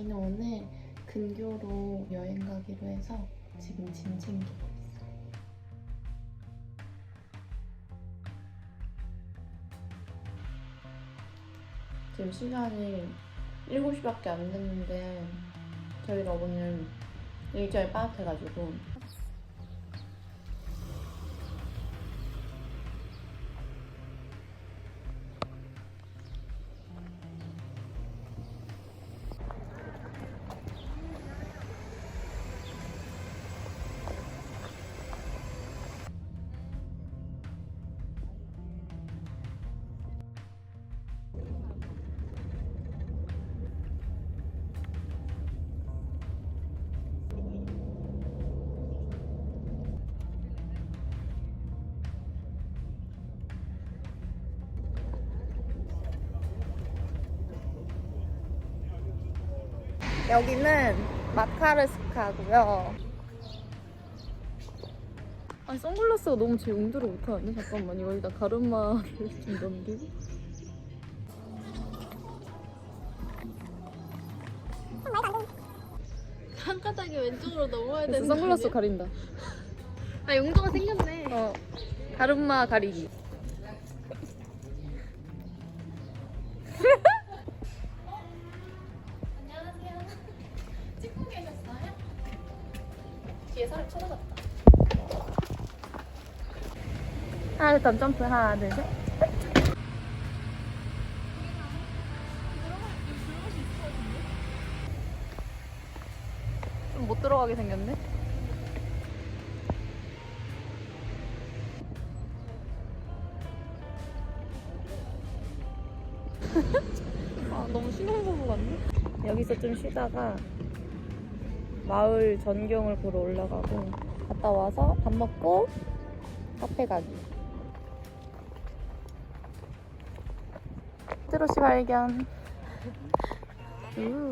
저희는 오늘 근교로 여행 가기로 해서 지금 짐 챙기고 있어요. 지금 시간이 7시밖에 안 됐는데 저희가 오늘 일정이 빠듯해가지고 여기는 마카르스카고요. 아니 선글라스가 너무 제 용도를 못하는데 잠깐만 이거 일단 가르마를 좀 넘기고 한가닥이 왼쪽으로 넘어야 그래서 선글라스 가린다. 아 용도가 생겼네. 어 가르마 가리기. 둘 점프 하나 둘 셋. 좀 못 들어가게 생겼네. 아 너무 신혼부부 같네. 여기서 좀 쉬다가 마을 전경을 보러 올라가고 갔다 와서 밥 먹고 카페 가기. 발견. 우.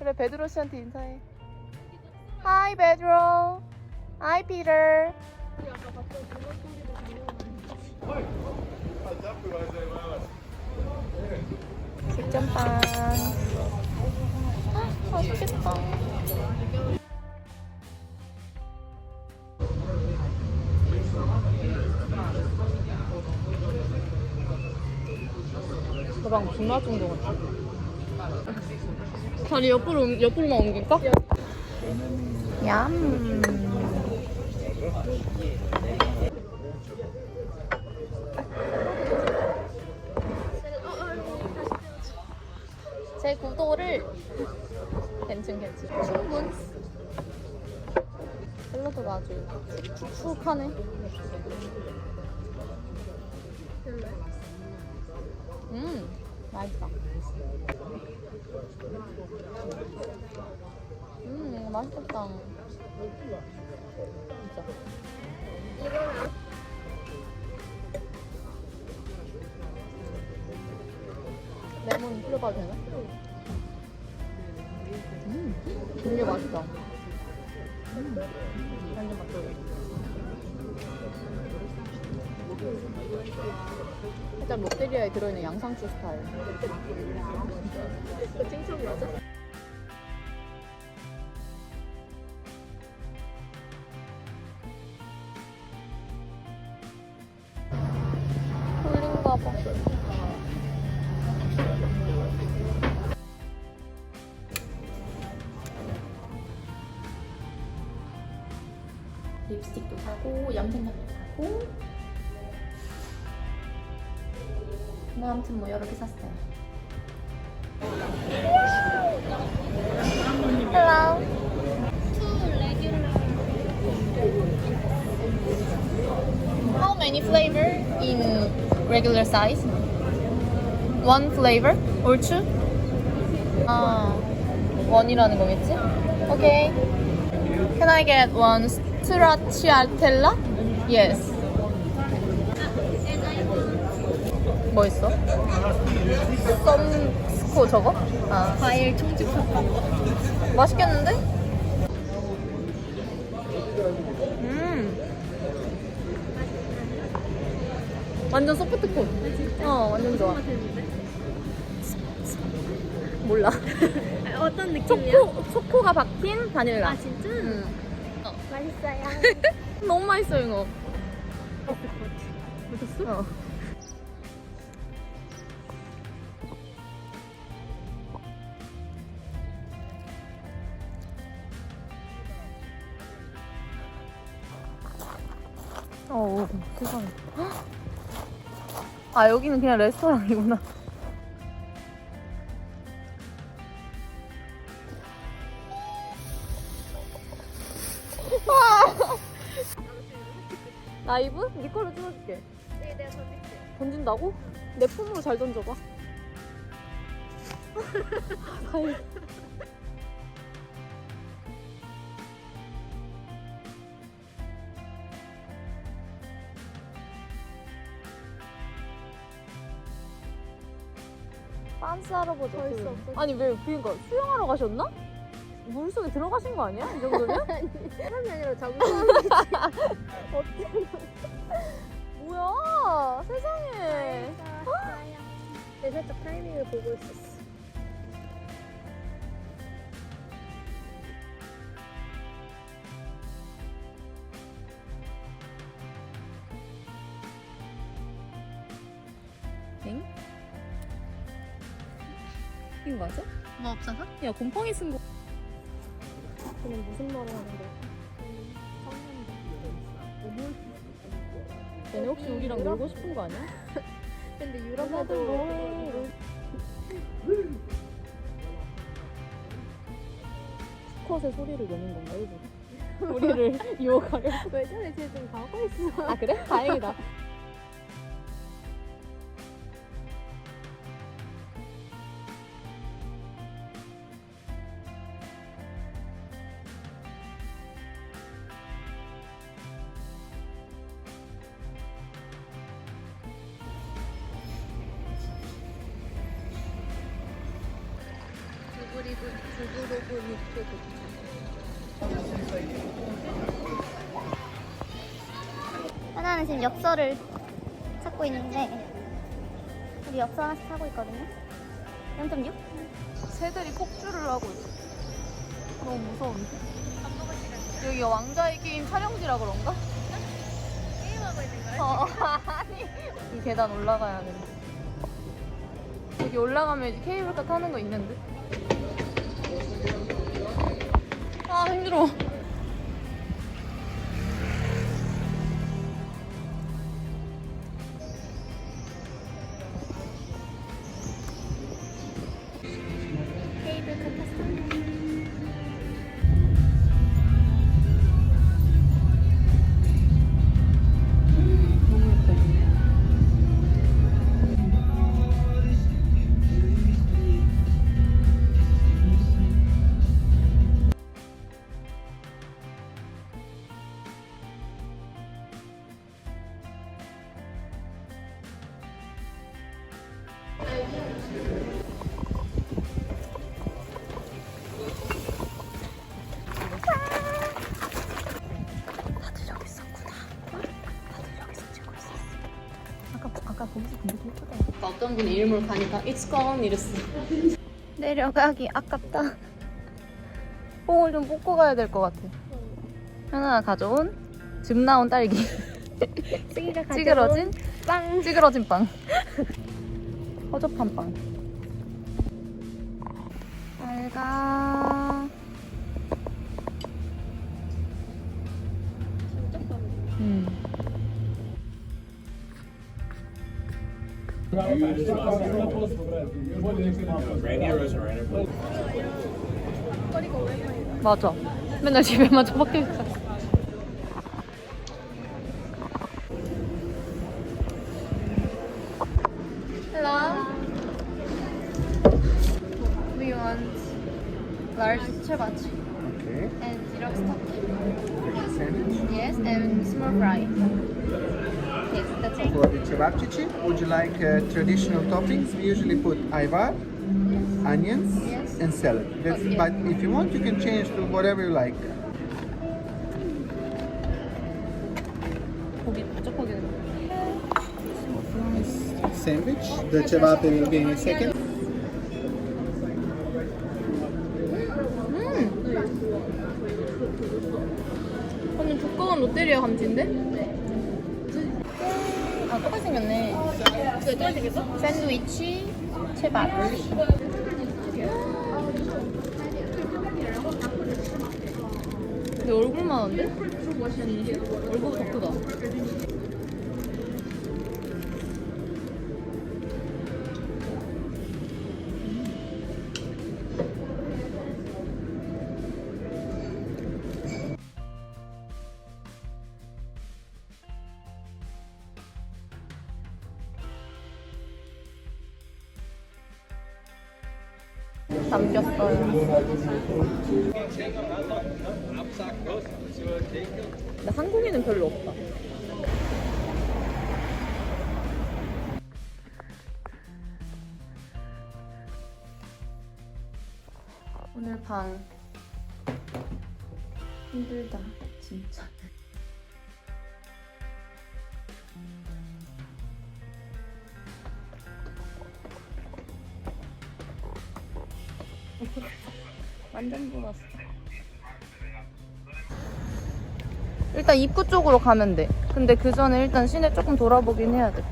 그래 베드로 씨한테 인사해. Hi 베드로. Hi 피터. 식전빵. 아, 맛있겠다. 저랑 분화 정도 같아. 다리 옆으로 옮- 옆으로만 옮길까? 얌. 제 구도를 괜찮 괜찮. 충분. 샐러드가 아주 촉촉하네. 음, 맛있다. 음, 맛있겠다. 진짜. 레몬 뿌려봐도 되나? 음, 살짝 롯데리아에 들어있는 양상추 스타일. 이거 칭찬 맞아? 홀린가 봐. 립스틱도 사고 염색약도 사고 뭐 아무튼 뭐 여러 개 샀어요. Hello. How many flavor in regular size? One flavor or two? 아, 원이라는 거겠지? Okay. Can I get one stracciatella? Yes. 뭐 있어? 썸스코 저거? 아. 과일 총집 맛있겠는데? 음. 완전 소프트 콘. 어, 완전 좋아. 몰라. 어떤 초코, 초코가 박힌 바닐라. 아 진짜? 응. 맛있어요. 너무 맛있어, 이거. 묻었어? 어. 어, 세상에. 헉! 아, 여기는 그냥 레스토랑이구나. 라이브? 네 걸로 찍어줄게. 네, 내가 던질게. 던진다고? 내 폼으로 잘 던져봐. 다행 빤스 할아버지 벌써 그- 없어졌어. 아니 왜 그니까 수영하러 가셨나? 물 속에 들어가신 거 아니야? 이 정도면? 사람이 아니라 사람이지. 뭐야 세상에 내 살짝 타이밍을 보고 있었어. 야 곰팡이 쓴 거. 그냥 무슨 말을 하는 거야? 얘네 혹시 우리랑? 놀고 싶은 거 아니야? 근데 유럽에도 뭐. 스컷의 소리를 내는 건가 일부러? 우리를 유혹하려? 왜 저래 쟤 지금 가고 있어. 아 그래? 다행이다. 두부리고 두부로그 육회 하나는 지금 엽서를 찾고 있는데 우리 엽서 하나씩 사고 있거든요 0.6? 새들이 폭주를 하고 있어. 너무 무서운데? 여기가 왕자의 게임 촬영지라 그런가? 게임하고 있는 거야? 어, 아니. 이 계단 올라가야 돼. 여기 올라가면 이제 케이블카 타는 거 있는데. 아, 힘들어. 다들 여기 있었구나. 다들 여기서 찍고 있었어. 아까 아까 거기서 근데 예쁘다. 어떤 분이 일몰 가니까 It's gone 이랬어. 내려가기 아깝다. 뽕을 좀 뽑고 가야 될 것 같아. 하나 가져온 즙 나온 딸기. 찌그러진 빵. 찌그러진 빵. 허접한 빵. 잘가. 음. 맞아. 맨날 집에만 처박혀 있어. large ciabachi. Okay. And Xerox stock. Yes, and small fry. Yes, that's all. For the cevapcici, would you like uh, traditional toppings? We usually put ayvar, yes. onions, yes. and salad. That's, okay. But if you want, you can change to whatever you like. Sandwich. The cevape will be in a second. 두꺼운 롯데리아 감지인데? 아 똑같이 생겼네 똑같이 생겼어? 샌드위치 채밥 근데 얼굴만 한데? 얼굴보다 더 크다 남겼어요. 한국인은 별로 없다. 오늘 방 힘들다 진짜. 완전 부었어. 일단 입구 쪽으로 가면 돼. 근데 그 전에 일단 시내 조금 돌아보긴 해야 돼.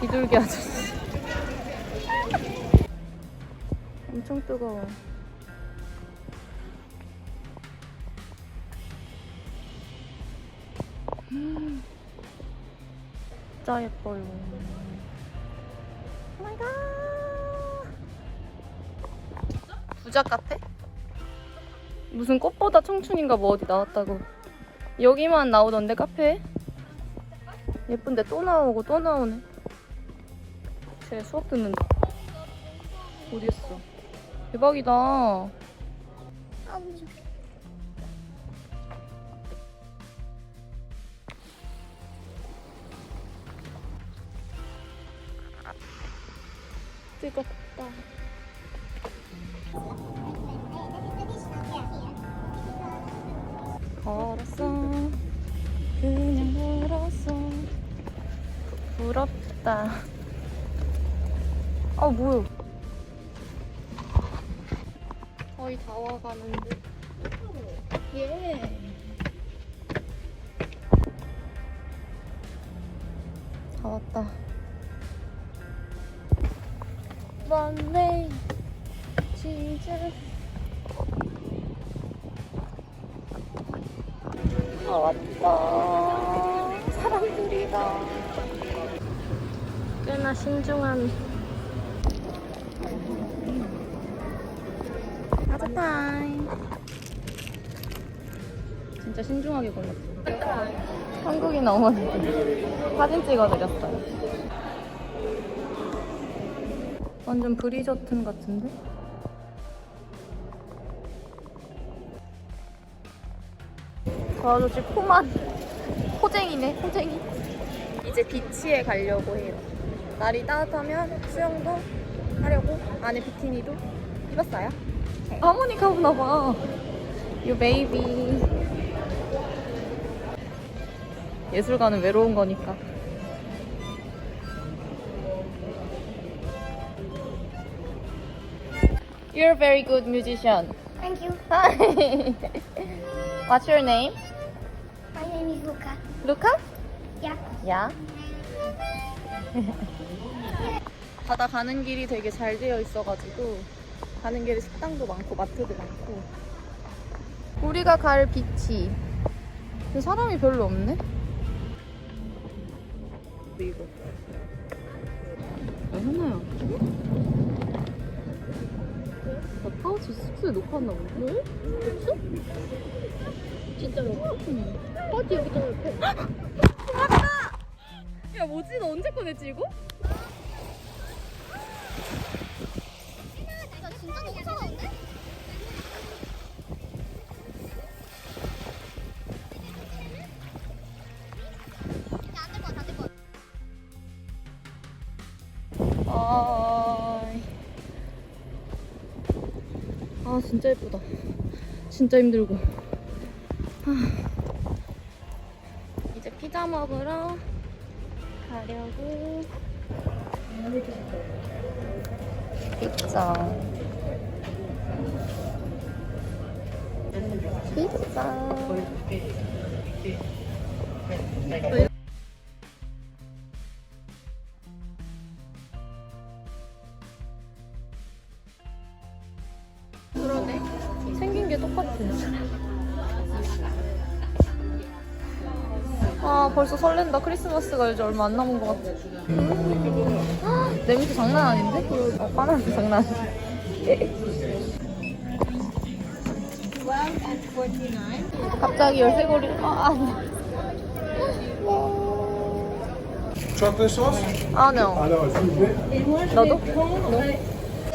비둘기 아저씨. 엄청 뜨거워. 음, 진짜 예뻐요. 부작 같아? 무슨 꽃보다 청춘인가 뭐 어디 나왔다고. 여기만 나오던데 카페에? 예쁜데 또 나오고 또 나오네. 쟤 수업 듣는다. 어디였어? 대박이다. 아, 걸었어. 그냥 걸었어. 부럽다. 아 뭐야. 거의 다 와가는데? 예 사람들이다 꽤나 신중한 가자 타임 진짜 신중하게 골랐어. 한국인 어머니 사진 찍어드렸어요. 완전 브리저튼 같은데? 저 아저씨 포만 포쟁이네 포쟁이 이제 비치에 가려고 해요 날이 따뜻하면 수영도 하려고 안에 비키니도 입었어요 하모니카 보나봐 유 베이비 예술가는 외로운 거니까 You're a very good musician. Thank you. Hi. What's your name? My name is Luca. Luca? 야. 바다 가는 길이 되게 잘 되어 있어가지고 가는 길에 식당도 많고 마트도 많고 우리가 갈 비치 근데 사람이 별로 없네? 이거 야 현아야 나 파우치 숙소에 놓고 왔나 본데? 왜? 없어? 진짜로? 응. 파티 여기 있잖아. 야 뭐지? 너 언제 꺼냈지 이거? 이거 진짜 너무 차가운데? 아, 아 진짜 예쁘다. 진짜 힘들고. 아. 이제 피자 먹으러 가려고. 피자. 피자. 그러네. 생긴 게 똑같아. 아 벌써 설렌다. 크리스마스가 이제 얼마 안 남은 것 같아. 헉, 냄새 장난 아닌데? 어, 바나나 장난 아닌데? 갑자기 열쇠고리 아 아니야. Chocolate sauce? 아, no. 너도?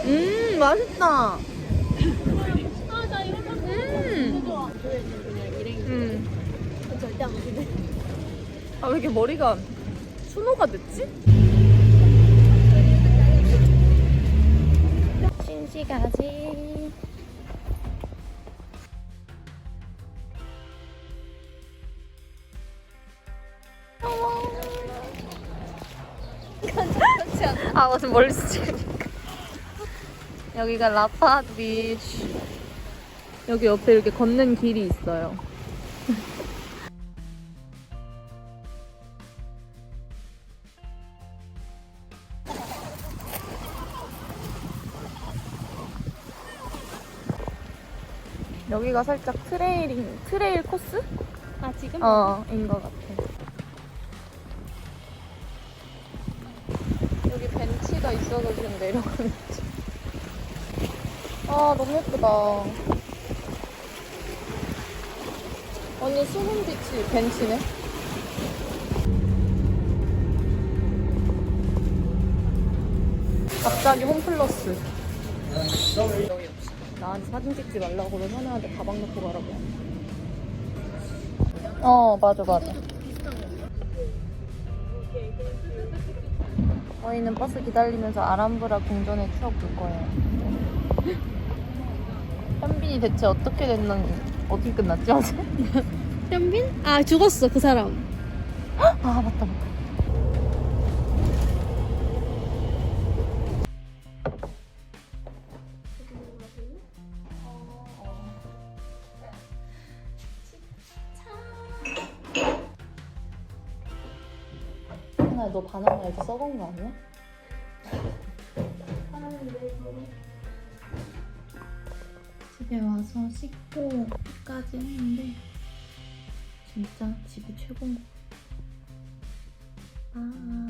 음, 맛있다. 음. 음. 아, 왜 이렇게 머리가 순호가 됐지? 신시가지. 아 맞아 멀리서 찍으니까 여기가 라파 비치 여기 옆에 이렇게 걷는 길이 있어요 여기가 살짝 트레일링 트레일 코스? 아 지금? 어, 인 것 같아. 여기 벤치가 있어서 지금 내려가는 거지. 아, 너무 예쁘다. 완전 수분 비치 벤치네. 갑자기 홈플러스. 나한테 사진 찍지 말라고 그러면 현아한테 가방 놓고 가라고. 어, 맞아, 맞아. 저희는 버스 기다리면서 아람브라 궁전의 추억 볼 거예요. 현빈이 대체 어떻게 됐나, 어떻게 끝났지, 어제? 현빈? 아 죽었어 그 사람. 아, 맞다, 맞다. 아니 너 바나나 이렇게 썩은 거 아니야? 집에 와서 씻고 끝까지 했는데 진짜 집이 최고인 것 같아. 아.